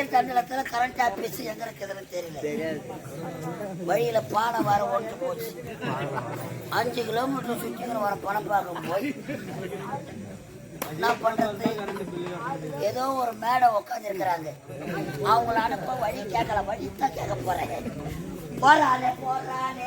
இந்த Zakir current office எங்க இருக்குதுன்னு தெரியல. வழியில பானை வர ஒன்று போச்சு. அஞ்சு கிலோமீட்டர் சுற்றிக்கிற வர பணம் பார்க்க போய் என்ன பண்றது? ஏதோ ஒரு மேடை உட்காந்துருக்கிறாங்க அவங்கள அனுப்ப வழி கேட்கல. வழி தான் கேட்க போறேன் போறானே போறானே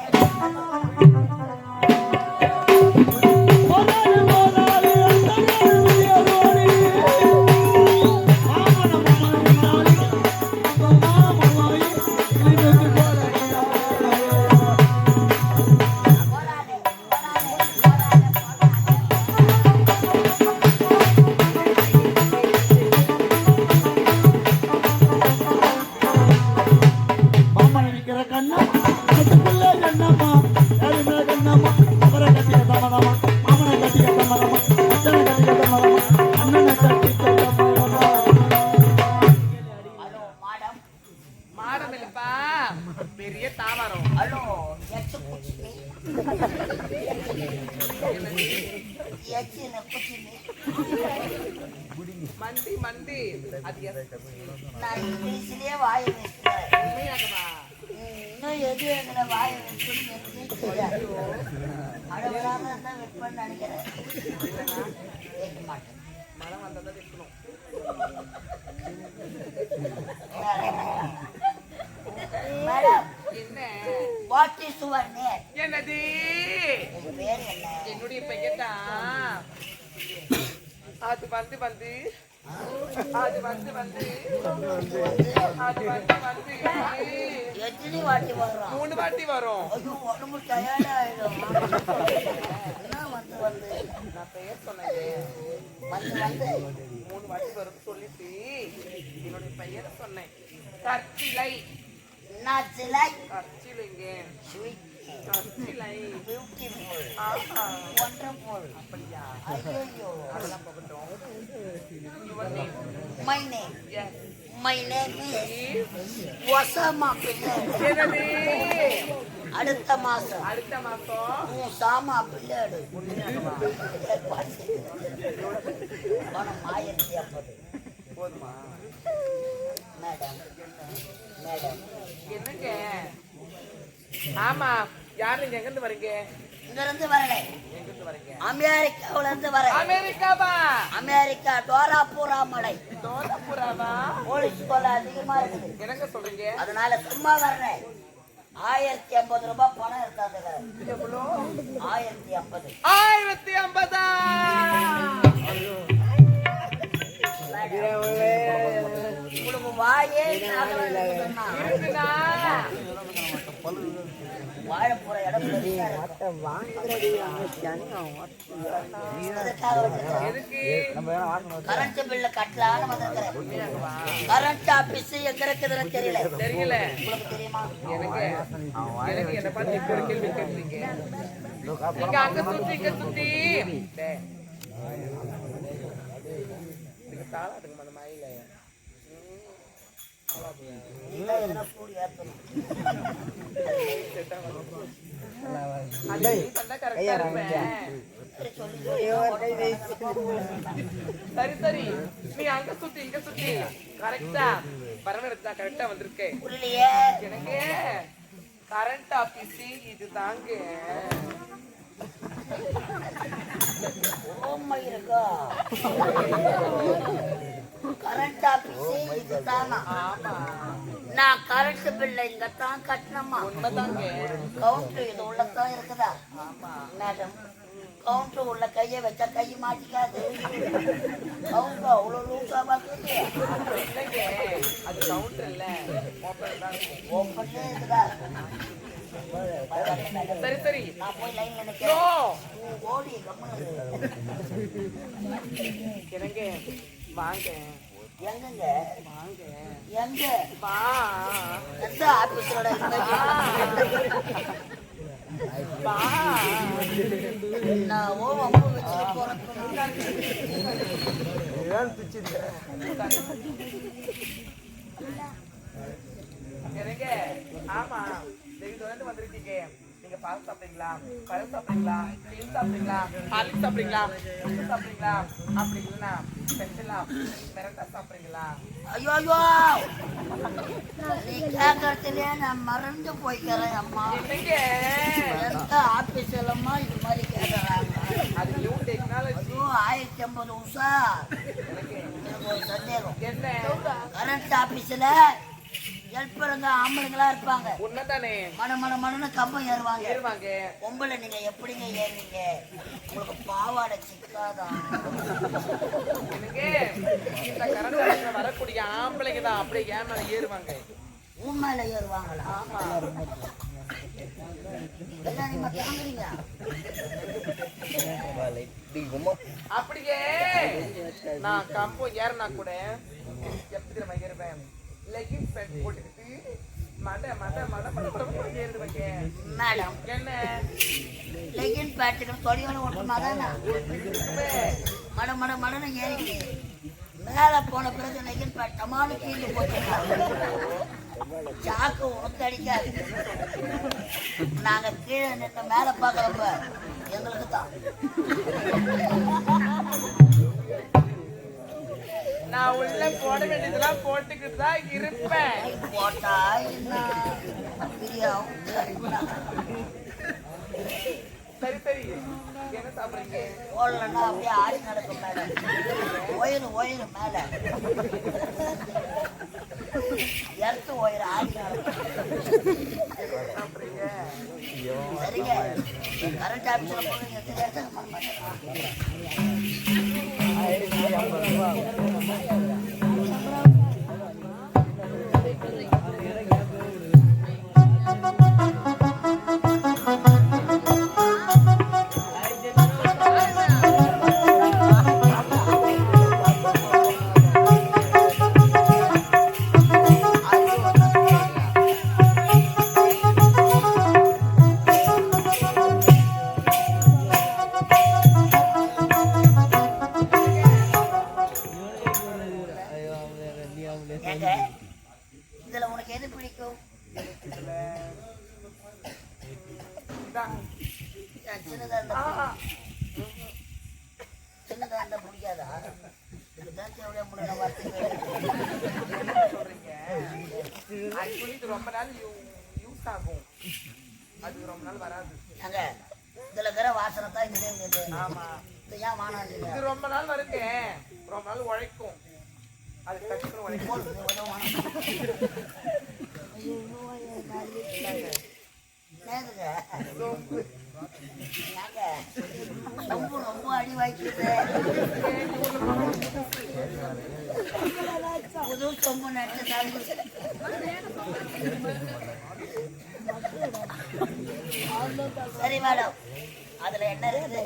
பெரிய தாவரம். ஹலோ மண்டி மண்டி அது நான் இங்கிலீஷ்லயே வாய் உண்மையாகவா? இன்னும் எது எதுல வாய் அழகாக இருந்தா வைப்பேன்னு நினைக்கிறேன். வைக்க மாட்டேன் மழை வந்தா வைக்கணும் madam what is your name என்னது? உங்க பேர் என்ன? என்னுடைய பெயர் தான் அது வந்து வந்து. அது வந்து வந்து. அது வந்து வந்து. எத்தனை வாட்டி வர்றோம்? மூணு வாட்டி வரும் ஐயோ உடம்பு என்ன வந்து வந்து. நான் பெயர் சொன்னேன். வந்து வந்து. மூணு வாட்டி வரும்னு சொல்லிட்டு என்னுடைய பெயரை சொன்னேன். கற்சிலை நான் சிலை கற்சிலைங்க ஸ்வீட் கற்சிலை பியூட்டிஃபுல் ஆஹா வண்டர்ஃபுல் அப்படியா ஐயோ அதெல்லாம் போகட்டும். My name. My name Is Osama Pillai அடுத்த மாசம். அடுத்த மாசம்? உன் சாமா பணம் ஆயிரத்தி ஐம்பது போதுமா? Madam madam. என்னங்க? ஆமா யார் நீங்க? எங்க இருந்து வரீங்க? இங்க இருந்து வரல எங்க இருந்து வரீங்க? அமெரிக்காவுல இருந்து வரேன். அமெரிக்காவா? அமெரிக்கா டோராபூரா மலை. தோட்டப்புறாவா போலீஸ் கொலை அதிகமா இருக்குது. என்னங்க சொல்றீங்க? அதனால சும்மா வர்றேன். ஆயிரத்தி ஐம்பது ரூபாய் பணம் இருக்காது ஆயிரத்தி ஐம்பது. ஆயிரத்தி ஐம்பதா? வாழைப்போற இடம் கரண்ட் பில்ல கரண்ட் ஆபீஸ் எங்க இருக்குதுன்னு தெரியல தெரியல உங்களுக்கு தெரியுமா எனக்கு என்ன பார்த்து கேள்வி கேட்குறீங்க அங்க சுத்தி இங்க சுத்தி தாளாட்டுங்க அந்த மயில இல்ல எதுனா சூடு ஏத்தணும் அது நீ தந்தா கரெக்டா இருப்பேன் சரி சரி. நீ அங்க சுத்தி இங்க சுத்தி. கரெக்டா பரவாயில்ல கரெக்டா வந்திருக்கேன் எனக்கு கரண்ட் ஆபீஸ் இது தாங்க. ஓமை இருக்கா கரண்ட் ஆபீஸ் ஆமா நான் கரண்ட் பில்ல இங்க தான் கட்டணுமா? கவுண்டர் இது உள்ளதான் இருக்குதா? ஆமா. மேடம் கவுண்டர் உள்ள கையை வச்சா கை மாட்டிக்காது. கவுண்டர் அவ்வளவு லூசா பார்க்குது அது கவுண்டர் இல்ல. ஓப்பன் தான் இருக்குதா? சரி சரி. நான் போய் லைன்ல நோ நிக்கிறேன் ஓடி கம்முனு எனக்கு வாங்க. எங்கங்க? வாங்க. எங்க? வா. எந்த ஆபீஸோட வா. நான் ஓ அம்பு வச்சுட்டு போறேன். எனக்கு ஆமா. நீங்க தொடர்ந்து வந்திருக்கீங்க. நீங்க நீங்க பால் சாப்பிடுறீங்களா? பழம் சாப்பிடுறீங்களா? தேன் சாப்பிடுறீங்களா? சாப்பிடுறீங்களா? அப்படி இல்லைன்னா ஸ்பெஷலா மிரட்டா சாப்பிடுறீங்களா? ஐயோ ஐயோ! கேட்கறதுலயே நான் மறந்து போய்க்கிறேன் அம்மா. என்னங்க எந்த ஆபீஸ் எல்லாமா இது மாதிரி கேட்கறாங்க அது நியூ டெக்னாலஜி ஆயிரத்தி ஐம்பது உஷா. எனக்கு ஒரு சந்தேகம். என்ன? கரண்ட் ஆபீஸ்ல ஹெல்ப்பருங்க ஆம்பளைங்களா இருப்பாங்க. உண்மைதானே மன மன மனன்னு கம்பம் ஏறுவாங்க. ஏறுவாங்க. பொம்பளை நீங்க எப்படிங்க ஏறுவீங்க உங்களுக்கு பாவாடை சிக்காதான் எனக்கு இந்த கரண்ட் வரக்கூடிய ஆம்பளைங்க தான் அப்படியே ஏன் மேல ஏறுவாங்க. உன் மேல ஏறுவாங்களா? ஆமா. அப்படியே. நான் கம்பம் ஏறினா கூட எப்படி தெரியுமா ஏறுவேன்? லெகின்ஸ் பேண்ட் போட்டுக்கிட்டு மட மட மட மட மட மட ஏறுவேங்க மேடம். என்ன? லெகின் ஓட்டமா தானே? உண்மை. மட மட மடன்னு ஏறிக்கு மேல போன பிறகு லெகின் டமானு கீழே போட்டுருக்காங்க சாக்கு உனக்கு அடிக்காது நாங்க கீழே நின்று மேல பாக்குறப்ப எங்களுக்கு தான் நான் உள்ள போட வேண்டியதெல்லாம் போட்டுக்கிட்டு தான் இருப்பேன். போட்டா என்ன பிரியாவும் சரி சரி. என்ன சாப்பிடுறீங்க? போடலன்னா அப்படியே ஆடி நடக்கும் மேலே ஒயிறு ஒயிறு மேலே. எர்த்து ஒயிறு ஆடி நடக்கும் சாப்பிடுறீங்க சரிங்க கரண்ட் ஆஃபீஸில் போய் எத்தனை இடத்துல பண்ண ரொம்ப ரொம்ப அடி வாய்க்குது புது சொம்பு நட்டு சரி மேடம். அதுல என்ன இருக்குது?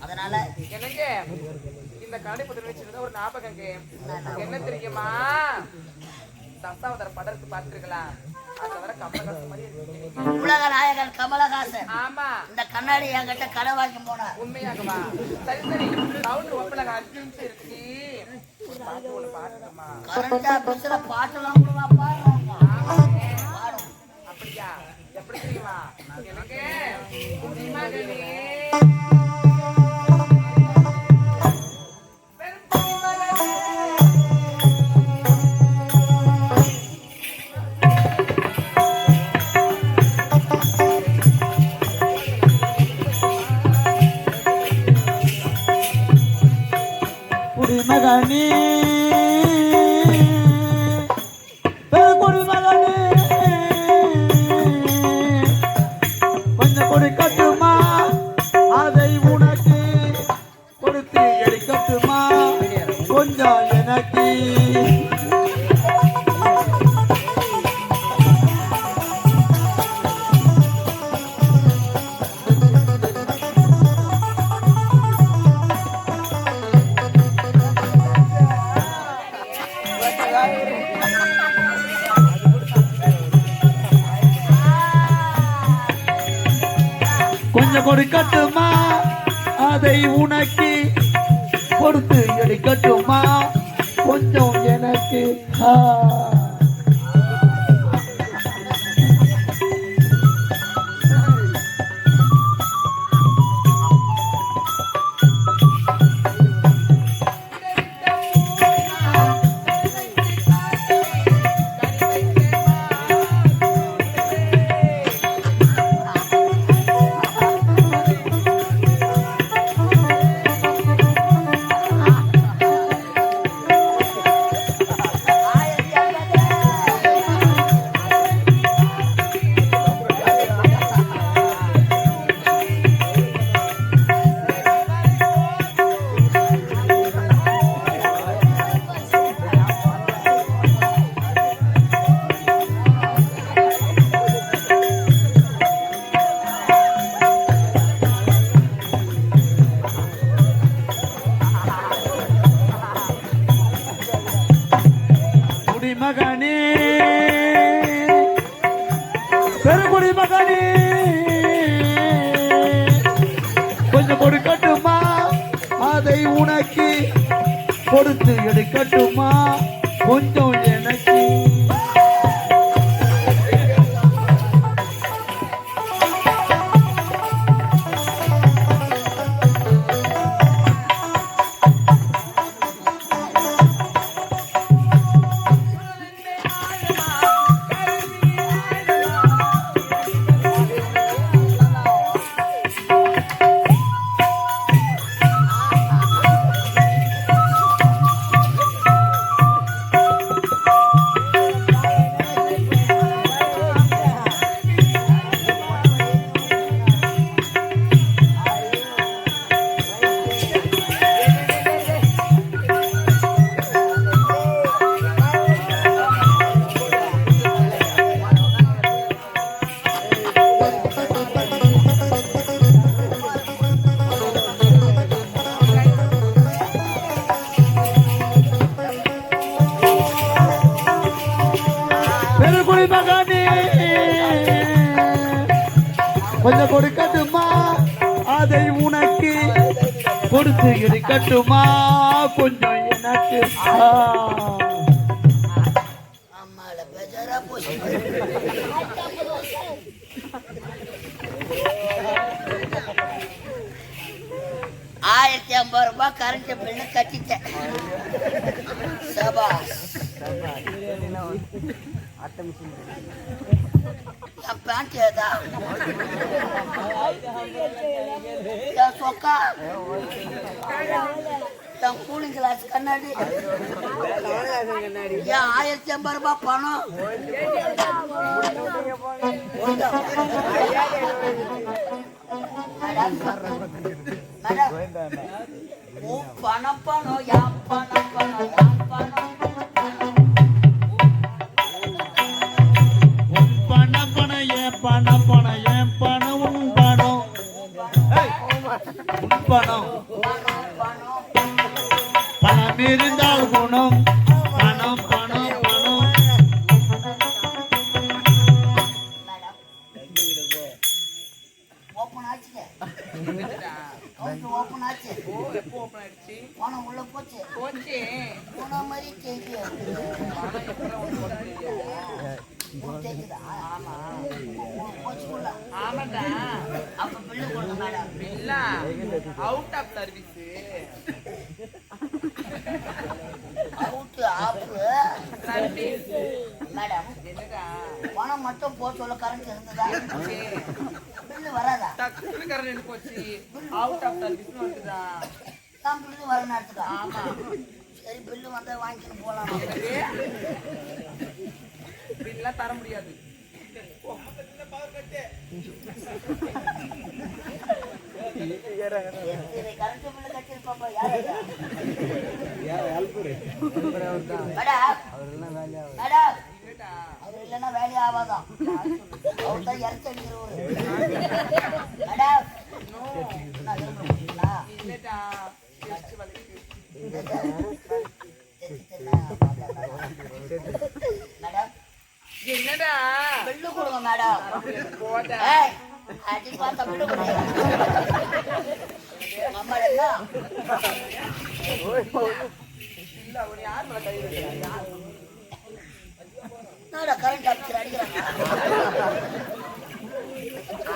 அதனால என்னங்க இந்த பத்திரம் வச்சிருந்தா ஒரு ஞாபகங்க என்ன தெரியுமா தசாவதார படம் இருக்கு பார்த்துருக்கலாம் உலக நாயகன் கமலஹாசன். ஆமா. இந்த கண்ணாடி என்கிட்ட கடை வாங்கி போனார். உண்மையாகவா? சரி சரி. கவுண்டர் ஓப்பனாக அஞ்சு நிமிஷம் இருக்கு. கரண்ட் ஆபீஸ்ல பாட்டெல்லாம் கூட பாடுறாங்க அப்படியா? எப்படி தெரியுமா? எனக்கு ನೀ உனக்கு கொடுத்து எடுக்கட்டுமா? கொஞ்சம் எனக்கு ஆ. இருக்கட்டுமா கொஞ்சம் எனக்கு அம்மால பேசாரா போச்சு ஆயிரத்தி ஐம்பது ரூபாய் கரண்ட் பில்லு கட்டிட்டேன். சொக்கா? தான் கூலிங் கிளாஸ் கண்ணாடி. ஏன் ஆயிரத்தி ஐம்பது ரூபாய் பணம்? பணம் பணம் யாம் பணம் பணம் யாம் பணம். பணம் பணம் ஏன் பணம் பணம் பணம். వచ్చి అవుట్ ఆఫ్ సర్వీస్ ఉంటుందా பில்லு வர நேரத்துக்கு? ஆமா. சரி பில்லு வந்தா வாங்கிக்கணும் போலாம். பில்லாம் தர முடியாது. அவர் இல்லைன்னா வேலையாவாதான் அவர் தான் இறச்சி அடிக்கிறவர் மேடம் என்னடா? பில்லு கொடுங்க மேடம் அடி பார்த்தா கொடுங்க இல்ல அவன் யார் மேல கை கரண்ட் அடிக்கிறாங்க டேய் பில்லா தரம்படி போடா ஏய் ஏய் இங்க வா உங்களை சிஎம்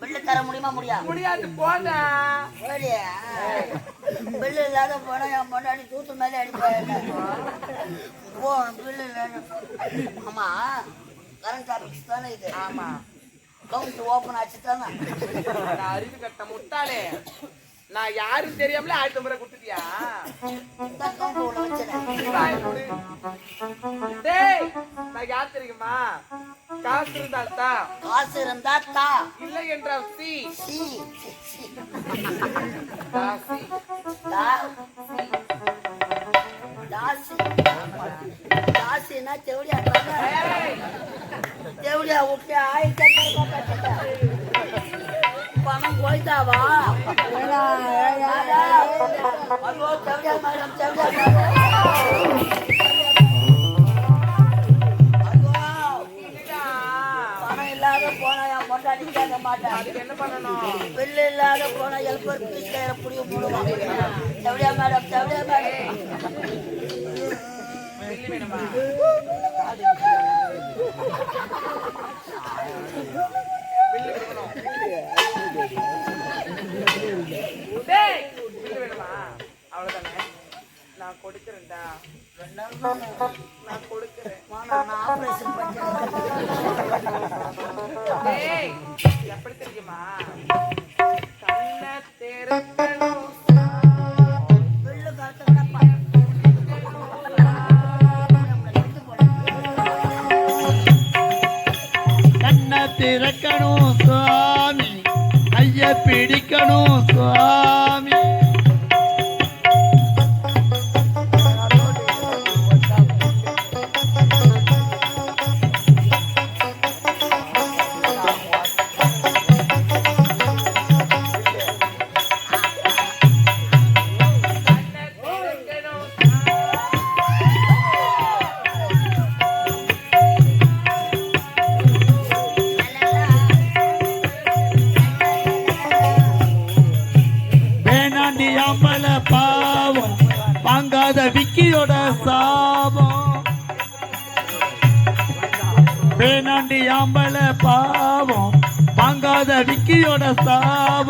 பில்லு தர முடியுமா முடியா? முடியாது போடா. போடியா? பில்லு இல்லாத போனா என் பொண்டாடி தூத்து மேலே அடிப்பாங்க போ பில்லு இல்லைன்னு. ஆமா கரண்ட் ஆஃபீஸ் தானே இது. ஆமா. கவுண்ட் ஓப்பன் ஆச்சு தானே அறிவு கட்ட முட்டாளே. நான் யாரும் தெரியாமல ஆயிரத்தி முறை கொடுத்துட்டியா? நான் யார் தெரியுமா? காசு இருந்தால் தான் காசு இருந்தா தா. இல்லை என்றால் சி. சி. தாசி தா தாசி தாசினா செவடியா விட்டு ஆயிரத்தி பணம் போய்தாவா? ஐயோ தேவடியா மேடம் தேவடியா பணம் இல்லாத போனா என் பொண்டாட்டி கேட்க மாட்டேன் என்ன பண்ணணும் பில்லு இல்லாத போனா எழுப்பர் போடுவாங்க மேடம் மேடம். வெள்ளி நான் கொடுக்கிறேன்டா. நான் கொடுக்கிறேன். எப்படி தெரியுமா? கண்ணை திறக்கணும் பில்லு கண்ணை திறக்கணும் பிடிக்கணும் சுவாமி. corazón.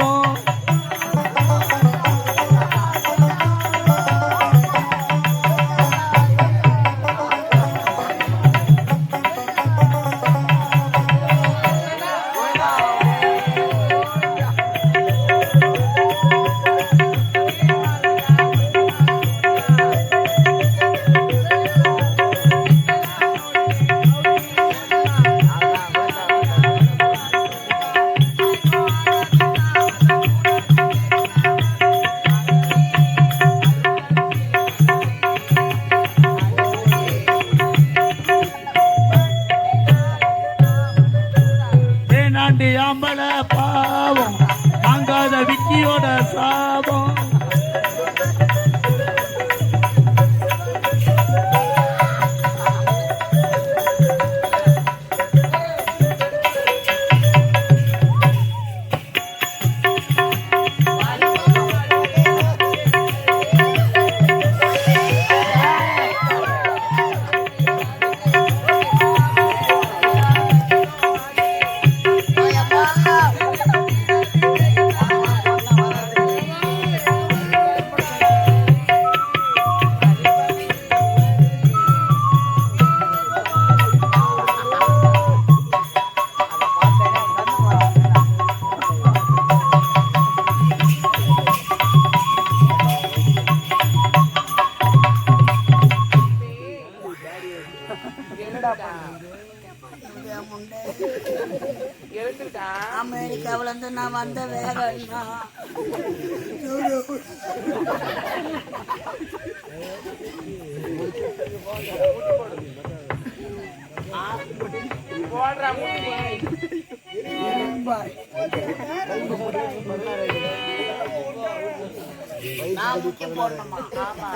நான் முக்கிய போடணுமா? ஆமா.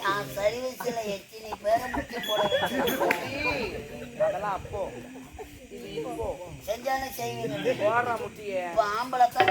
நான் சர்வீஸ்ல எத்தனை பேரை முக்கிய போட. அதெல்லாம் அப்போ செஞ்சாலும் செய்வீங்க. போடுறா முட்டியே. இப்ப ஆம்பளை தான்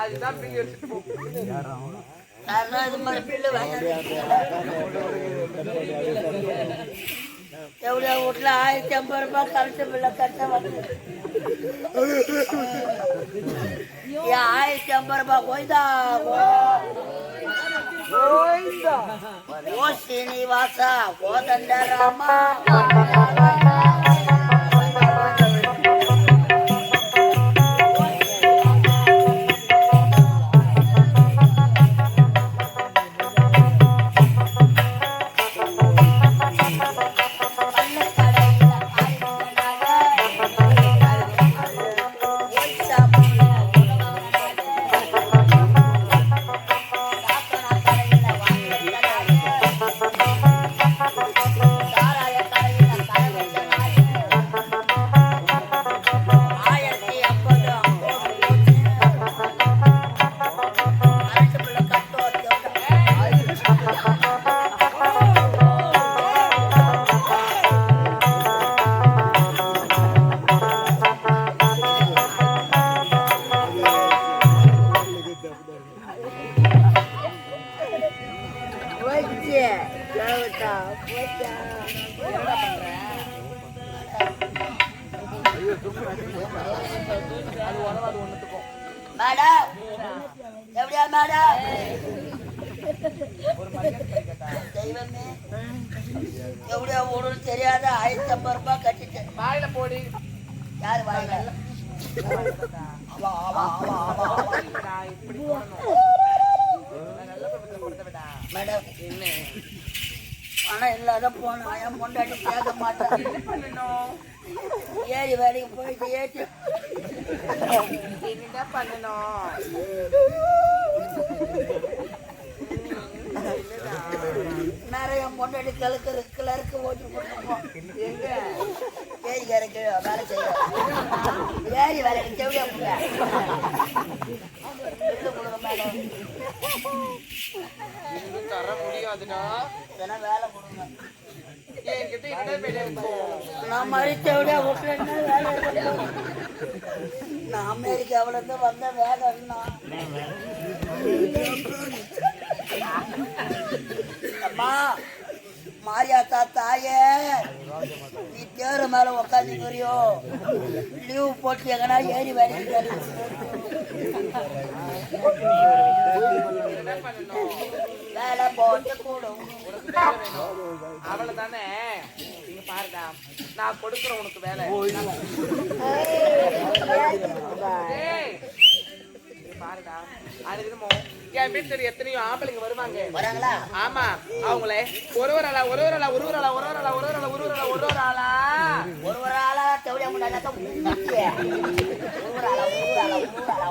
அதுதான் பிங்கர் எவ்வளோ வீட்டில் ஆயிரத்தி ஐம்பது ரூபாய் கரெக்ட் பிள்ளை கரெக்டாக வந்து. ஆயிரத்தி ஐம்பது ரூபாய் கோய்தா கோய்தா ஓ சீனிவாசா மாடா தெய்வமே எப்படியா தெரியாத ஆயிரத்தி ஐம்பது ரூபாய் கட்டிட்டேன். வாயில போடி. யாரு வாயில? ஆமா ஆமா ஆமா மேடம் என்ன பணம் இல்லாத போனோம் என் பொண்டாட்டி கேட்க மாட்டேன் ஏறி வேலைக்கு போயிட்டு ஏற்றி என்ன பண்ணணும்? நிறைய பொண்ணடி கிழக்கு கிளருக்கு ஓட்டு போட்டுருக்கோம் எங்க? பேய் கரைக்கு வேலை செய்யும் ஏறி வேலை செவிட தர முடியாதுடா. வேலை கொடுங்க. நான் மறிச்சவிட விட்டுறேன்னு வேலை நான் அமெரிக்காவில இருந்து வந்த வேலை இருந்தான் அம்மா மாரியாத்தா தாயே நீ தேரு மேல உக்காந்துக்கிறியோ லீவ் போட்டு எங்கன்னா ஏறி வேலைக்கு வேலை போட்டு கூடும். அவளை தானே இங்க பாருடா நான் கொடுக்குறேன் உனக்கு வேலை. பாருடா. அனுதினமோ என் வீட்டுல எத்தனையோ ஆம்பளைங்க வருவாங்க வராங்களா ஆமா அவங்கள ஒரு ஒரு ஆளா ஒரு ஒரு ஆளா ஒரு ஒரு ஆளா ஒரு ஒரு ஆளா ஒரு ஒரு ஆளா ஒரு ஒரு ஆளா ஒரு ஒரு ஆளா ஒரு ஒரு ஆளா தெவிலியா முன்னாடி ஒரு ஆளா ஒரு ஆளா ஒரு ஆளா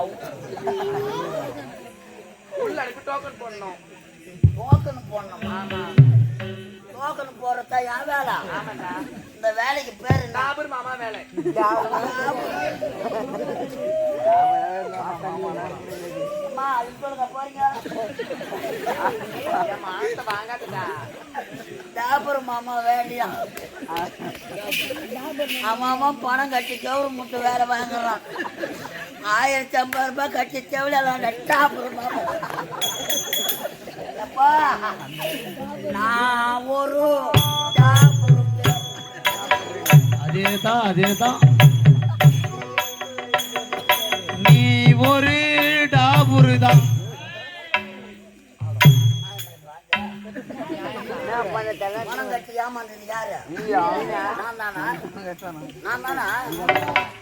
உள்ள அனுப்பி டோக்கன் போடணும் டோக்கன் போடணும் ஆமா போடுறதா என் வேலை. இந்த வேலைக்கு பேரு? டாபர் மாமா வேலை. அம்மா சொல்லுங்க போறீங்க? டாபர் மாமா வேலையா? அம்மா பணம் கட்டி கவுரு முட்டை வேலை வாங்குறான். ஆயிரத்தி ஐம்பது ரூபாய் கட்டி செவிலாம் டாபர் மாமா. நான் ஒரு அதேதான் அதேதான். நீ ஒரு டாபுரு தான் பணம் கட்டி ஏமாந்தது யாரு நான் தானா நான் தானா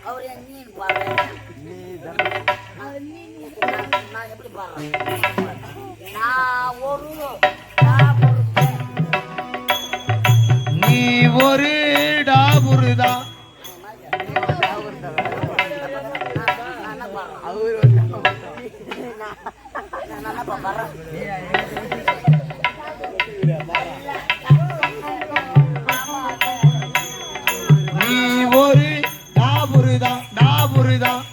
அவர் என் மீன் பாடுறேன் நான் எப்படி பாடுறேன் நான் ஒரு நீ ஒரு டாபுருதா தான் நான் என்ன செய்தான்